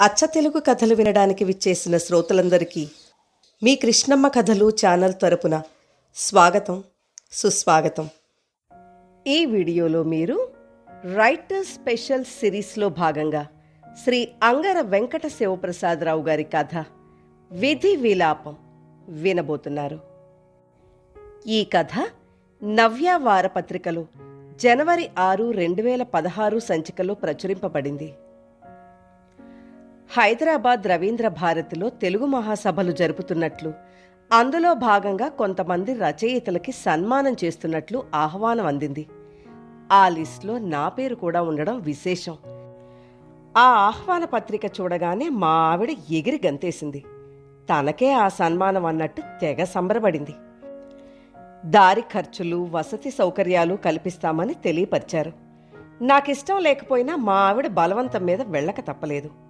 అచ్చ తెలుగు కథలు వినడానికి విచ్చేసిన శ్రోతలందరికీ మీ కృష్ణమ్మ కథలు ఛానల్ తరపున స్వాగతం సుస్వాగతం. ఈ వీడియోలో మీరు రైటర్ స్పెషల్ సిరీస్లో భాగంగా శ్రీ అంగర వెంకట శివప్రసాదరావు గారి కథ విధి విలాపం వినబోతున్నారు. ఈ కథ నవ్య వారపత్రికలో జనవరి ఆరు రెండు వేల పదహారు సంచికలో ప్రచురింపబడింది. హైదరాబాద్ రవీంద్ర భారతిలో తెలుగు మహాసభలు జరుపుతున్నట్లు అందులో భాగంగా కొంతమంది రచయితలకి సన్మానం చేస్తున్నట్లు ఆహ్వానం అందింది. ఆ లిస్టులో నా పేరు కూడా ఉండడం విశేషం. ఆ ఆహ్వాన పత్రిక చూడగానే మా ఆవిడ ఎగిరి గంతేసింది. తనకే ఆ సన్మానం అన్నట్టు తెగ సంబరపడింది. దారి ఖర్చులు వసతి సౌకర్యాలు కల్పిస్తామని తెలియపరిచారు. నాకిష్టం లేకపోయినా మా ఆవిడ బలవంతం మీద వెళ్ళక తప్పలేదు.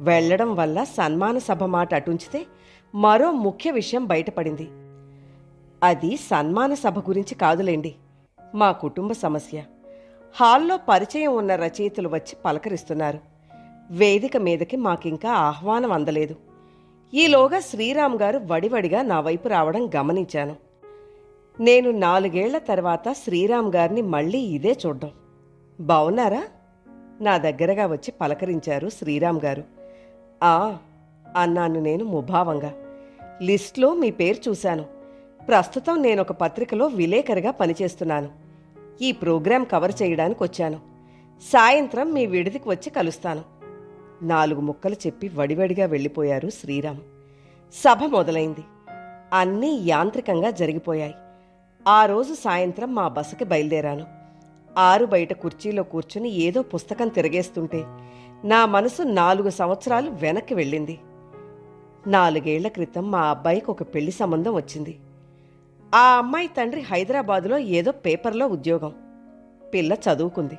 వెళ్ళడం వల్ల సన్మాన సభ మాట అటుంచితే మరో ముఖ్య విషయం బయటపడింది. అది సన్మాన సభ గురించి కాదులేండి. మా కుటుంబ సమస్య. హాల్లో పరిచయం ఉన్న రచయితలు వచ్చి పలకరిస్తున్నారు. వేదిక మీదకి మాకింకా ఆహ్వానం అందలేదు. ఈలోగా శ్రీరామ్ గారు వడివడిగా నా వైపు రావడం గమనించాను. నేను నాలుగేళ్ళ తర్వాత శ్రీరామ్ గారిని మళ్ళీ ఇదే చూడ్డం. బావున్నారా? నా దగ్గరగా వచ్చి పలకరించారు శ్రీరామ్ గారు. ఆ అన్నాను నేను ముభావంగా. లిస్ట్లో మీ పేరు చూశాను. ప్రస్తుతం నేను ఒక పత్రికలో విలేకరిగా పనిచేస్తున్నాను. ఈ ప్రోగ్రాం కవర్ చేయడానికి వచ్చాను. సాయంత్రం మీ విడిదికి వచ్చి కలుస్తాను. నాలుగు ముక్కలు చెప్పి వడివడిగా వెళ్ళిపోయారు శ్రీరామ్. సభ మొదలైంది. అన్నీ యాంత్రికంగా జరిగిపోయాయి. ఆ రోజు సాయంత్రం మా బసకి బయలుదేరాను. ఆరు బయట కుర్చీలో కూర్చుని ఏదో పుస్తకం తిరగేస్తుంటే నా మనసు నాలుగు సంవత్సరాలు వెనక్కి వెళ్ళింది. నాలుగేళ్ళ క్రితం మా అబ్బాయికి ఒక పెళ్ళి సంబంధం వచ్చింది. ఆ అమ్మాయి తండ్రి హైదరాబాదులో ఏదో పేపర్లో ఉద్యోగం. పిల్ల చదువుకుంది.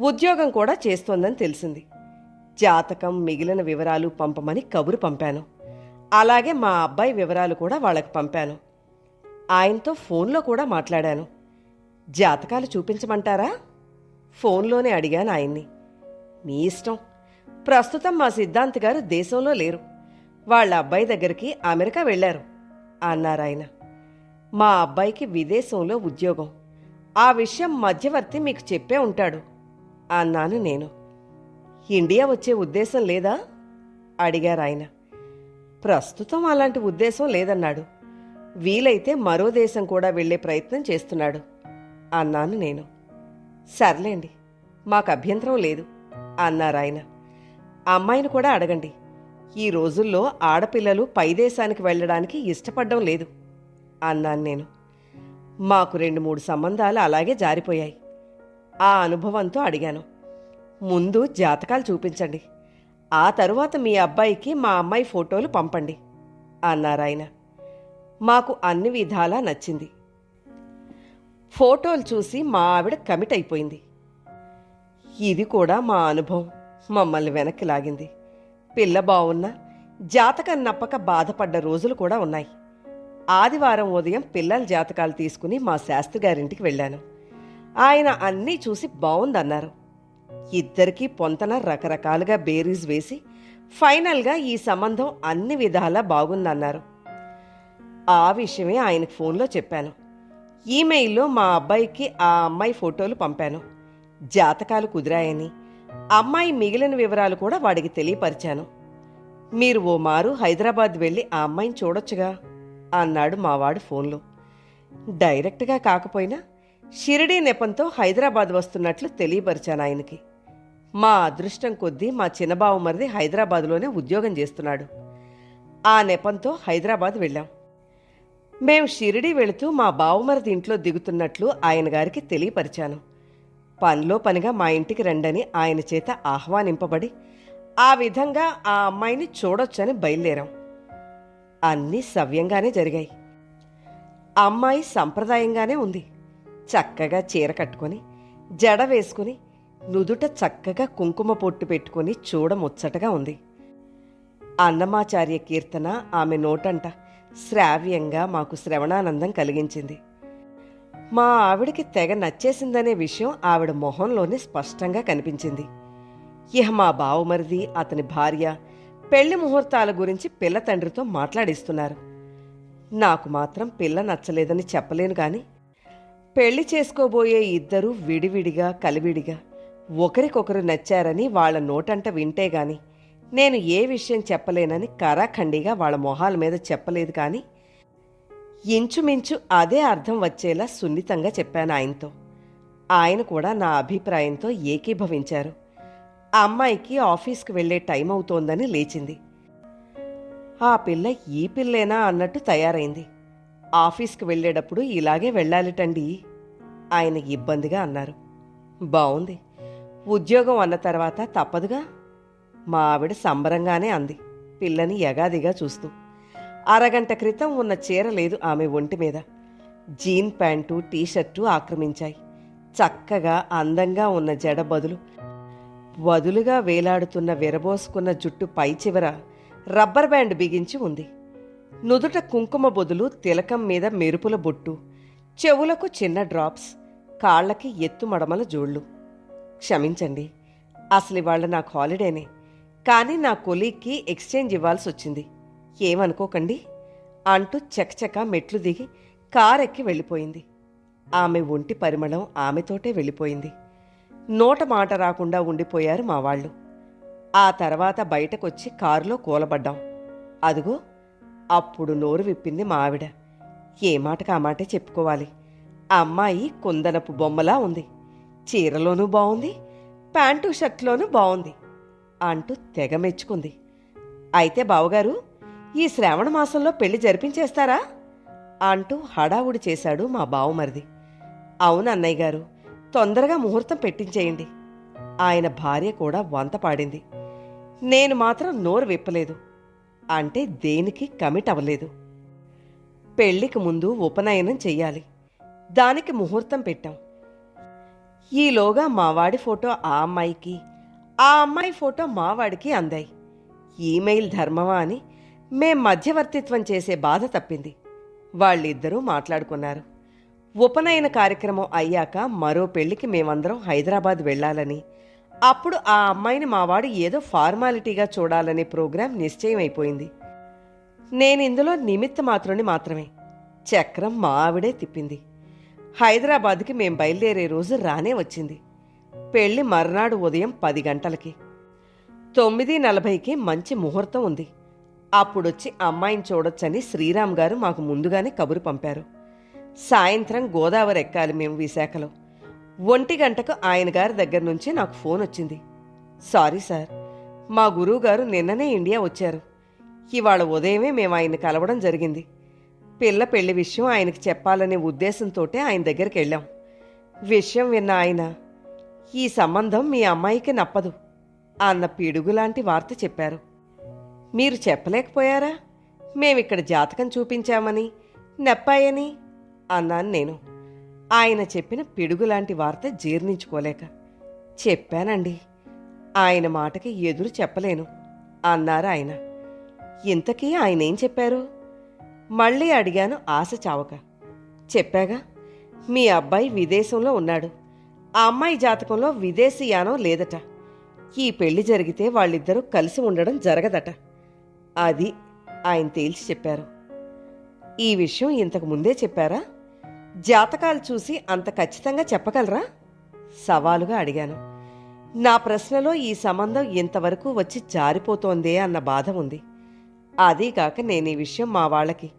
ఉద్యోగం కూడా చేస్తోందని తెలిసింది. జాతకం మిగిలిన వివరాలు పంపమని కబురు పంపాను. అలాగే మా అబ్బాయి వివరాలు కూడా వాళ్ళకి పంపాను. ఆయనతో ఫోన్లో కూడా మాట్లాడాను. జాతకాలు చూపించమంటారా? ఫోన్లోనే అడిగాను ఆయన్ని. మీ ఇష్టం. ప్రస్తుతం మా సిద్ధాంత్ గారు దేశంలో లేరు. వాళ్ళ అబ్బాయి దగ్గరికి అమెరికా వెళ్ళారు అన్నారు ఆయన. మా అబ్బాయికి విదేశంలో ఉద్యోగం. ఆ విషయం మధ్యవర్తి మీకు చెప్పే ఉంటాడు అన్నాను నేను. ఇండియా వచ్చే ఉద్దేశం లేదా? అడిగారు ఆయన. ప్రస్తుతం అలాంటి ఉద్దేశం లేదన్నాడు. వీలైతే మరో దేశం కూడా వెళ్ళే ప్రయత్నం చేస్తున్నాడు అన్నాను నేను. సర్లేండి మాకు అభ్యంతరం లేదు. అన్నారాయన అమ్మాయిని కూడా అడగండి. ఈ రోజుల్లో ఆడపిల్లలు పైదేశానికి వెళ్ళడానికి ఇష్టపడడం లేదు అన్నాను నేను. మాకు రెండు మూడు సంబంధాలు అలాగే జారిపోయాయి. ఆ అనుభవంతో అడిగాను. ముందు జాతకాలు చూపించండి. ఆ తరువాత మీ అబ్బాయికి మా అమ్మాయి ఫోటోలు పంపండి అన్నారాయన మాకు అన్ని విధాలా నచ్చింది. ఫోటోలు చూసి మా ఆవిడ కమిట్ అయిపోయింది. ఇది కూడా మా అనుభవం. మమ్మల్ని వెనక్కి లాగింది. పిల్ల బావున్నా జాతకం నప్పక బాధపడ్డ రోజులు కూడా ఉన్నాయి. ఆదివారం ఉదయం పిల్లల జాతకాలు తీసుకుని మా శాస్త్రి గారింటికి వెళ్ళాను. ఆయన అన్నీ చూసి బావుందన్నారు. ఇద్దరికీ పొంతన రకరకాలుగా బేరీస్ వేసి ఫైనల్గా ఈ సంబంధం అన్ని విధాలా బాగుందన్నారు. ఆ విషయమే ఆయనకు ఫోన్లో చెప్పాను. ఈమెయిల్లో మా అబ్బాయికి ఆ అమ్మాయి ఫోటోలు పంపాను. జాతకాలు కుదిరాయని అమ్మాయి మిగిలిన వివరాలు కూడా వాడికి తెలియపరిచాను. మీరు ఓ మారు హైదరాబాద్ వెళ్ళి ఆ అమ్మాయిని చూడొచ్చుగా అన్నాడు మావాడు ఫోన్లో. డైరెక్ట్గా కాకపోయినా షిరిడీ నెపంతో హైదరాబాద్ వస్తున్నట్లు తెలియపరిచాను ఆయనకి. మా అదృష్టం కొద్దీ మా చిన్నబావు మరిది హైదరాబాద్లోనే ఉద్యోగం చేస్తున్నాడు. ఆ నెపంతో హైదరాబాద్ వెళ్ళాం. మేము షిరిడీ వెళుతూ మా బావుమరిది ఇంట్లో దిగుతున్నట్లు ఆయన గారికి తెలియపరిచాను. పనిలో పనిగా మా ఇంటికి రండని ఆయన చేత ఆహ్వానింపబడి ఆ విధంగా ఆ అమ్మాయిని చూడొచ్చని బయలుదేరాం. అన్నీ సవ్యంగానే జరిగాయి. అమ్మాయి సంప్రదాయంగానే ఉంది. చక్కగా చీర కట్టుకొని జడ వేసుకుని నుదుట చక్కగా కుంకుమ పొట్టు పెట్టుకుని చూడ ముచ్చటగా ఉంది. అన్నమాచార్య కీర్తన ఆమె నోటంట శ్రావ్యంగా మాకు శ్రవణానందం కలిగించింది. మా ఆవిడకి తెగ నచ్చేసిందనే విషయం ఆవిడ మొహంలోనే స్పష్టంగా కనిపించింది. ఇహ మా బావమరిది అతని భార్య పెళ్ళి ముహూర్తాల గురించి పిల్ల తండ్రితో మాట్లాడిస్తున్నారు. నాకు మాత్రం పిల్ల నచ్చలేదని చెప్పలేను కానీ పెళ్ళి చేసుకోబోయే ఇద్దరూ విడివిడిగా కలివిడిగా ఒకరికొకరు నచ్చారని వాళ్ళ నోటంట వింటే గాని నేను ఏ విషయం చెప్పలేనని కరాఖండిగా వాళ్ళ మొహాల మీద చెప్పలేదు కానీ ఇంచుమించు అదే అర్థం వచ్చేలా సున్నితంగా చెప్పాను ఆయనతో. ఆయన కూడా నా అభిప్రాయంతో ఏకీభవించారు. అమ్మాయికి ఆఫీస్కి వెళ్ళే టైం అవుతోందని లేచింది. ఆ పిల్ల ఈ పిల్లేనా అన్నట్టు తయారైంది. ఆఫీస్కి వెళ్ళేటప్పుడు ఇలాగే వెళ్ళాలిటండి ఆయన ఇబ్బందిగా అన్నారు. బావుంది. ఉద్యోగం అన్న తర్వాత తప్పదుగా? మా ఆవిడ సంబరంగానే అంది. పిల్లని యగాదిగా చూస్తూ. అరగంట క్రితం ఉన్న చీర లేదు ఆమె ఒంటి మీద. జీన్ ప్యాంటు టీషర్టు ఆక్రమించాయి. చక్కగా అందంగా ఉన్న జడ బదులు. వదులుగా వేలాడుతున్న విరబోసుకున్న జుట్టు పై చివర రబ్బర్ బ్యాండ్ బిగించి ఉంది. నుదుట కుంకుమ బొదులు తిలకం మీద మెరుపుల బొట్టు చెవులకు చిన్న డ్రాప్స్ కాళ్ళకి ఎత్తు మడమల జోళ్ళు. క్షమించండి అసలు ఇవాళ నాకు హాలిడేనే. కానీ నా కొలీగ్కి ఎక్స్చేంజ్ ఇవ్వాల్సి వచ్చింది ఏమనుకోకండి అంటూ చకచక మెట్లు దిగి కారెక్కి వెళ్ళిపోయింది. ఆమె ఒంటి పరిమళం ఆమెతోటే వెళ్ళిపోయింది. నోట మాట రాకుండా ఉండిపోయారు మా వాళ్ళు. ఆ తర్వాత బయటకొచ్చి కారులో కూలబడ్డాం. అదిగో అప్పుడు నోరు విప్పింది మా ఆవిడ. ఏ మాటకు ఆ మాటే చెప్పుకోవాలి. అమ్మాయి కుందనపు బొమ్మలా ఉంది. చీరలోనూ బాగుంది ప్యాంటు షర్ట్లోనూ బాగుంది అంటూ తెగ మెచ్చుకుంది. అయితే బావగారు ఈ శ్రావణ మాసంలో పెళ్ళి జరిపించేస్తారా? అంటూ హడావుడి చేశాడు మా బావమరిది. అవును అన్నయ్య గారు తొందరగా ముహూర్తం పెట్టించేయండి. ఆయన భార్య కూడా వంత పాడింది. నేను మాత్రం నోరు విప్పలేదు. అంటే దేనికి కమిట్ అవ్వలేదు. పెళ్ళికి ముందు ఉపనయనం చెయ్యాలి. దానికి ముహూర్తం పెట్టాం. ఈలోగా మావాడి ఫోటో ఆ అమ్మాయికి ఆ అమ్మాయి ఫోటో మావాడికి అందాయి. ఈమెయిల్ ధర్మమా అని మేం మధ్యవర్తిత్వం చేసే బాధ తప్పింది. వాళ్ళిద్దరూ మాట్లాడుకున్నారు. ఉపనయన కార్యక్రమం అయ్యాక మరో పెళ్ళికి మేమందరం హైదరాబాద్ వెళ్ళాలని. అప్పుడు ఆ అమ్మాయిని మావాడు ఏదో ఫార్మాలిటీగా చూడాలనే ప్రోగ్రాం నిశ్చయం అయిపోయింది నేను ఇందులో నిమిత్త మాత్రుని మాత్రమే. చక్రం మా ఆవిడే తిప్పింది. హైదరాబాద్కి మేం బయలుదేరే రోజు రానే వచ్చింది. పెళ్ళి మర్నాడు ఉదయం పది గంటలకి. తొమ్మిది నలభైకి మంచి ముహూర్తం ఉంది. అప్పుడొచ్చి అమ్మాయిని చూడొచ్చని శ్రీరామ్ గారు మాకు ముందుగానే కబురు పంపారు. సాయంత్రం గోదావరి ఎక్కాలి మేము విశాఖలో. ఒంటి గంటకు ఆయన గారి దగ్గర నుంచి నాకు ఫోన్ వచ్చింది. సారీ సార్ మా గురువు గారు నిన్ననే ఇండియా వచ్చారు. ఇవాళ ఉదయమే మేము ఆయన్ని కలవడం జరిగింది. పిల్ల పెళ్ళి విషయం ఆయనకి చెప్పాలనే ఉద్దేశంతోటే ఆయన దగ్గరికి వెళ్ళాం. విషయం విన్న ఆయన ఈ సంబంధం మీ అమ్మాయికి నప్పదు అన్న పిడుగులాంటి వార్త చెప్పారు. మీరు చెప్పలేకపోయారా? మేమిక్కడ జాతకం చూపించామని నెప్పాయని అన్నాను నేను. ఆయన చెప్పిన పిడుగులాంటి వార్త జీర్ణించుకోలేక చెప్పానండి ఆయన మాటకి ఎదురు చెప్పలేను అన్నారు ఆయన. ఇంతకీ ఆయన ఏం చెప్పారు? మళ్ళీ అడిగాను ఆశ చావక. చెప్పాగా మీ అబ్బాయి విదేశంలో ఉన్నాడు. ఆ అమ్మాయి జాతకంలో విదేశీయానం లేదట. ఈ పెళ్ళి జరిగితే వాళ్ళిద్దరూ కలిసి ఉండడం జరగదట. అది ఆయన తేల్చి చెప్పారు. ఈ విషయం ఇంతకు ముందే చెప్పారా? జాతకాలు చూసి అంత ఖచ్చితంగా చెప్పగలరా? సవాలుగా అడిగాను. నా ప్రశ్నలో ఈ సంబంధం ఇంతవరకు వచ్చి జారిపోతోందే అన్న బాధ ఉంది. అదీగాక నేను ఈ విషయం మా వాళ్ళకి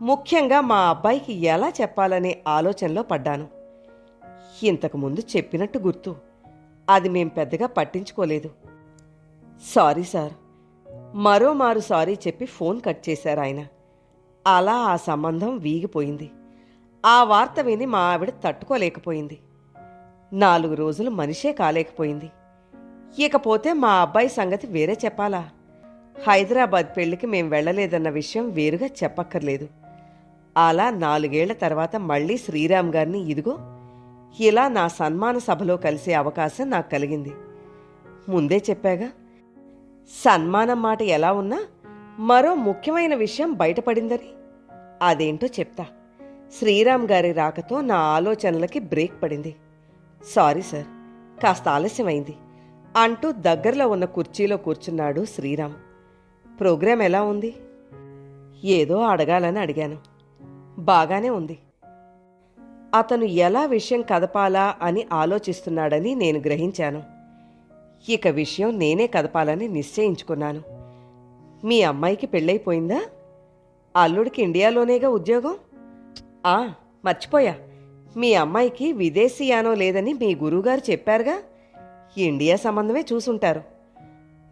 ముఖ్యంగా మా అబ్బాయికి ఎలా చెప్పాలనే ఆలోచనలో పడ్డాను. ఇంతకు ముందు చెప్పినట్టు గుర్తు అది మేం పెద్దగా పట్టించుకోలేదు. సారీ సార్ మరోమారు సారీ చెప్పి ఫోన్ కట్ చేశారు ఆయన. అలా ఆ సంబంధం వీగిపోయింది. ఆ వార్త విని మా ఆవిడ తట్టుకోలేకపోయింది. నాలుగు రోజులు మనిషే కాలేకపోయింది. ఇకపోతే మా అబ్బాయి సంగతి వేరే చెప్పాలా? హైదరాబాద్ పెళ్ళికి మేం వెళ్ళలేదన్న విషయం వేరుగా చెప్పక్కర్లేదు. అలా నాలుగేళ్ళ తర్వాత మళ్ళీ శ్రీరామ్ గారిని ఇదిగో ఇలా నా సన్మాన సభలో కలిసే అవకాశం నాకు కలిగింది. ముందే చెప్పాగా సన్మానం మాట ఎలా ఉన్నా మరో ముఖ్యమైన విషయం బయటపడిందని. అదేంటో చెప్తా. శ్రీరామ్ గారి రాకతో నా ఆలోచనలకి బ్రేక్ పడింది. సారీ సార్ కాస్త ఆలస్యమైంది. అంటూ దగ్గరలో ఉన్న కుర్చీలో కూర్చున్నాడు శ్రీరామ్. ప్రోగ్రాం ఎలా ఉంది? ఏదో అడగాలని అడిగాను. బాగానే ఉంది. అతను ఎలా విషయం కదపాలా అని ఆలోచిస్తున్నాడని నేను గ్రహించాను. ఇక విషయం నేనే కదపాలని నిశ్చయించుకున్నాను. మీ అమ్మాయికి పెళ్ళైపోయిందా? అల్లుడికి ఇండియాలోనేగా ఉద్యోగం? ఆ మర్చిపోయా. మీ అమ్మాయికి విదేశీయానం లేదని మీ గురువుగారు చెప్పారుగా? ఇండియా సంబంధమే చూసుంటారు.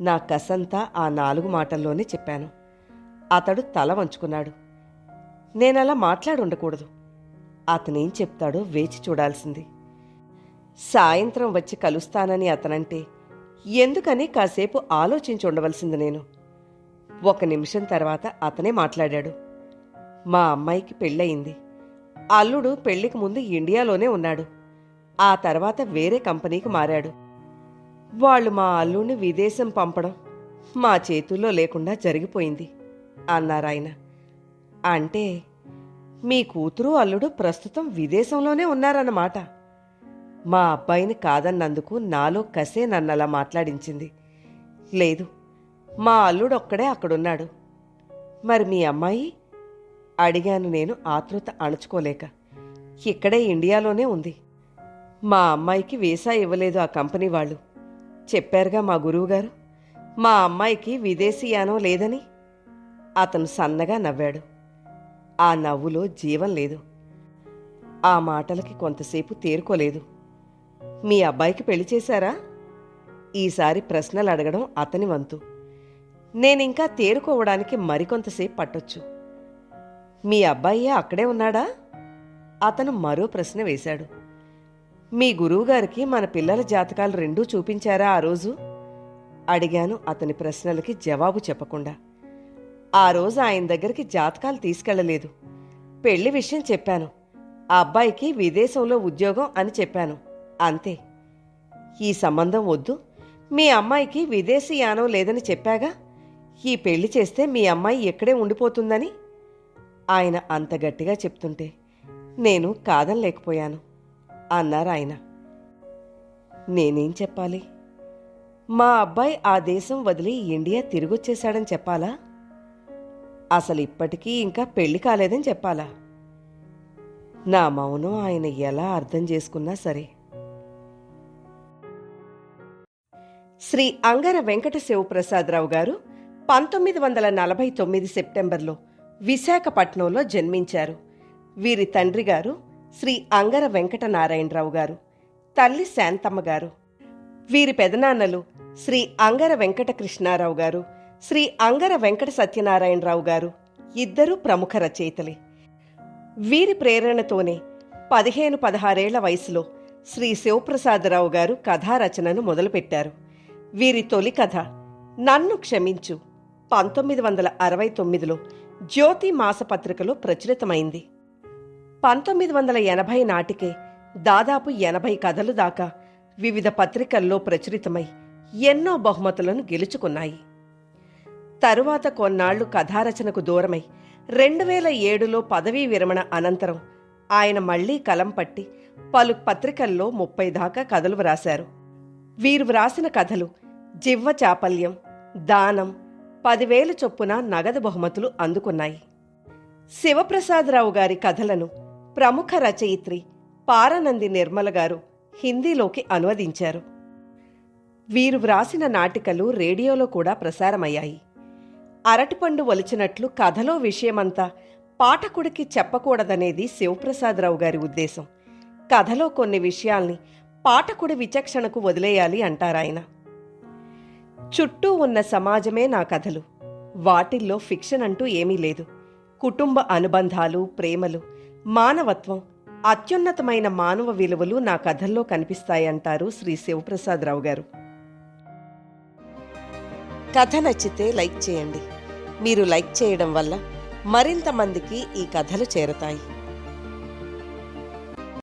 నా కసంతా ఆ నాలుగు మాటల్లోనే చెప్పాను. అతడు తల వంచుకున్నాడు. నేనలా మాట్లాడుండకూడదు. అతనేం చెప్తాడో వేచి చూడాల్సింది. సాయంత్రం వచ్చి కలుస్తానని అతనంటే ఎందుకని కాసేపు ఆలోచించి ఉండవలసింది నేను. ఒక నిమిషం తర్వాత అతనే మాట్లాడాడు. మా అమ్మాయికి పెళ్ళయింది. అల్లుడు పెళ్ళికి ముందు ఇండియాలోనే ఉన్నాడు. ఆ తర్వాత వేరే కంపెనీకి మారాడు. వాళ్ళు మా అల్లుడిని విదేశం పంపడం మా చేతుల్లో లేకుండా జరిగిపోయింది అన్నారాయన అంటే మీ కూతురు అల్లుడు ప్రస్తుతం విదేశంలోనే ఉన్నారన్నమాట. మా అబ్బాయిని కాదన్నందుకు నాలో కసే నన్నలా మాట్లాడించింది. లేదు మా అల్లుడు ఒక్కడే అక్కడున్నాడు. మరి మీ అమ్మాయి? అడిగాను నేను ఆతృత అణుచుకోలేక. ఇక్కడే ఇండియాలోనే ఉంది. మా అమ్మాయికి వీసా ఇవ్వలేదు ఆ కంపెనీ వాళ్ళు. చెప్పారుగా మా గురువుగారు మా అమ్మాయికి విదేశీయానం లేదని? అతను సన్నగా నవ్వాడు. ఆ నవ్వులో జీవం లేదు. ఆ మాటలకి కొంతసేపు తేరుకోలేదు. మీ అబ్బాయికి పెళ్ళి చేశారా? ఈసారి ప్రశ్నలు అడగడం అతని వంతు. నేనింకా తేరుకోవడానికి మరికొంతసేపు పట్టొచ్చు. మీ అబ్బాయి అక్కడే ఉన్నాడా? అతను మరో ప్రశ్న వేశాడు. మీ గురువుగారికి మన పిల్లల జాతకాలు రెండూ చూపించారా ఆ రోజు? అడిగాను అతని ప్రశ్నలకి జవాబు చెప్పకుండా. ఆ రోజు ఆయన దగ్గరికి జాతకాలు తీసుకెళ్ళలేదు. పెళ్ళి విషయం చెప్పాను. ఆ అబ్బాయికి విదేశంలో ఉద్యోగం అని చెప్పాను. అంతే. ఈ సంబంధం వద్దు. మీ అమ్మాయికి విదేశీ యానం లేదని చెప్పాగా? ఈ పెళ్ళి చేస్తే మీ అమ్మాయి ఎక్కడే ఉండిపోతుందని? ఆయన అంత గట్టిగా చెప్తుంటే నేను కాదనలేకపోయాను అన్నారు ఆయన. నేనేం చెప్పాలి? మా అబ్బాయి ఆ దేశం వదిలి ఇండియా తిరిగొచ్చేశాడని చెప్పాలా? అసలు ఇప్పటికీ ఇంకా పెళ్ళి కాలేదని చెప్పాలా? నా మౌనం ఆయన ఎలా అర్థం చేసుకున్నా సరే. శ్రీ అంగర వెంకట శివప్రసాదరావు గారు పంతొమ్మిది వందల నలభై తొమ్మిది సెప్టెంబర్లో విశాఖపట్నంలో జన్మించారు. వీరి తండ్రి గారు శ్రీ అంగర వెంకట నారాయణరావు గారు తల్లి శాంతమ్మ గారు. వీరి పెదనాన్నలు శ్రీ అంగర వెంకట కృష్ణారావు గారు శ్రీ అంగర వెంకట సత్యనారాయణరావు గారు ఇద్దరూ ప్రముఖ రచయితలే. వీరి ప్రేరణతోనే పదిహేను పదహారేళ్ళ వయసులో శ్రీ శివప్రసాదరావు గారు కథారచనను మొదలుపెట్టారు. వీరి తొలి కథ. నన్ను క్షమించు. పంతొమ్మిది వందల అరవై తొమ్మిదిలో జ్యోతి మాసపత్రికలో ప్రచురితమైంది. పంతొమ్మిది వందల ఎనభై నాటికే దాదాపు ఎనభై కథలు దాకా వివిధ పత్రికల్లో ప్రచురితమై ఎన్నో బహుమతులను గెలుచుకున్నాయి. తరువాత కొన్నాళ్ళు కథారచనకు దూరమై రెండు వేల ఏడులో పదవీ విరమణ అనంతరం ఆయన మళ్ళీ కలం పట్టి పలు పత్రికల్లో ముప్పై దాకా కథలు వ్రాశారు. వీరు వ్రాసిన కథలు జివ్వ చాపల్యం దానం పదివేలు చొప్పున నగదు బహుమతులు అందుకున్నాయి. శివప్రసాదరావు గారి కథలను ప్రముఖ రచయిత్రి పారనంది నిర్మల గారు హిందీలోకి అనువదించారు. వీరు వ్రాసిన నాటికలు రేడియోలో కూడా ప్రసారమయ్యాయి. అరటిపండు ఒలిచినట్లు కథలో విషయమంతా పాఠకుడికి చెప్పకూడదనేది శివప్రసాదరావు గారి ఉద్దేశం. కథలో కొన్ని విషయాల్ని పాఠకుడి విచక్షణకు వదిలేయాలి అంటారాయన చుట్టూ ఉన్న సమాజమే నా కథలు. వాటిల్లో ఫిక్షన్ అంటూ ఏమీ లేదు. కుటుంబ అనుబంధాలు ప్రేమలు మానవత్వం అత్యున్నతమైన మానవ విలువలు నా కథల్లో కనిపిస్తాయంటారు శ్రీ శివప్రసాదరావు గారు. కథ నచ్చితే లైక్ చేయండి. మీరు లైక్ చేయడం వల్ల మరింత మందికి ఈ కథలు చేరతాయి.